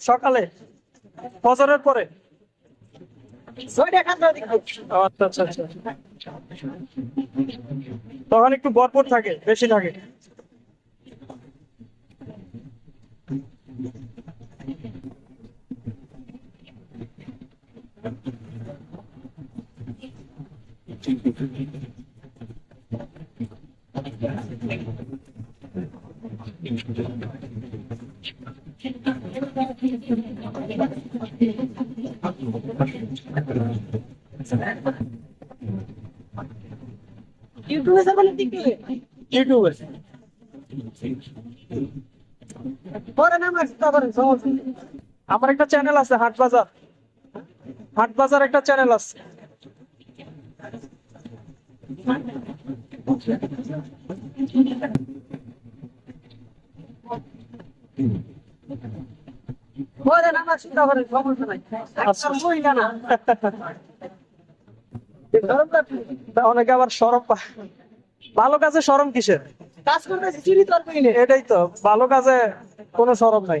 সকালে ফজরের পরে। আচ্ছা আচ্ছা আচ্ছা। তখন একটু ভরপুর থাকে বেশি থাকে। ইউটিউবে যাবেন দিকে ইউটিউবে পরে নাম আসতে সমস্যা আমার একটা চ্যানেল আছে হাট বাজার। হাট বাজার একটা চ্যানেল আছে। অনেকে আবার সরম ভালো কাজে সরম কিসের? কাজ করতেছি চিনি তো এটাই তো ভালো কাজে কোনো সরম নাই।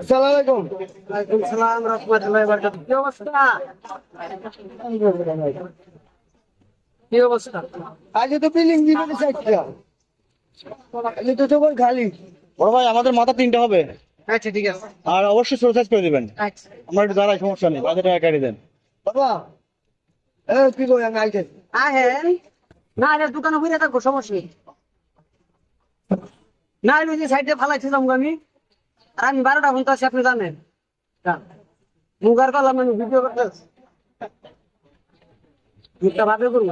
আসসালামু আলাইকুম সালাম রাহমাতুল্লাহি ওয়া বারাকাতুহু কি অবস্থা কি অবস্থা আজ তো দিতে খালি। বড় ভাই আমাদের মাথা তিনটে হবে। আচ্ছা ঠিক আছে। আর অবশ্যই সোসাইজ করে দিবেন। আচ্ছা। আমরা একটু দাঁড়াই সমস্যা নেই পাঁচ টাকা কেটে দেন। বাবা এ কি কই আমি আইতে আহেন না রে দোকানে বইরা থাকব সমস্যা নেই। না আমি যে সাইডে ফালাইছিলাম আমি। আর আমি বারোটা ঘণ্টা আছি আপনি জানেন। মুগার কলাম আমি ভিডিও করতে মুখটা ভাবে করব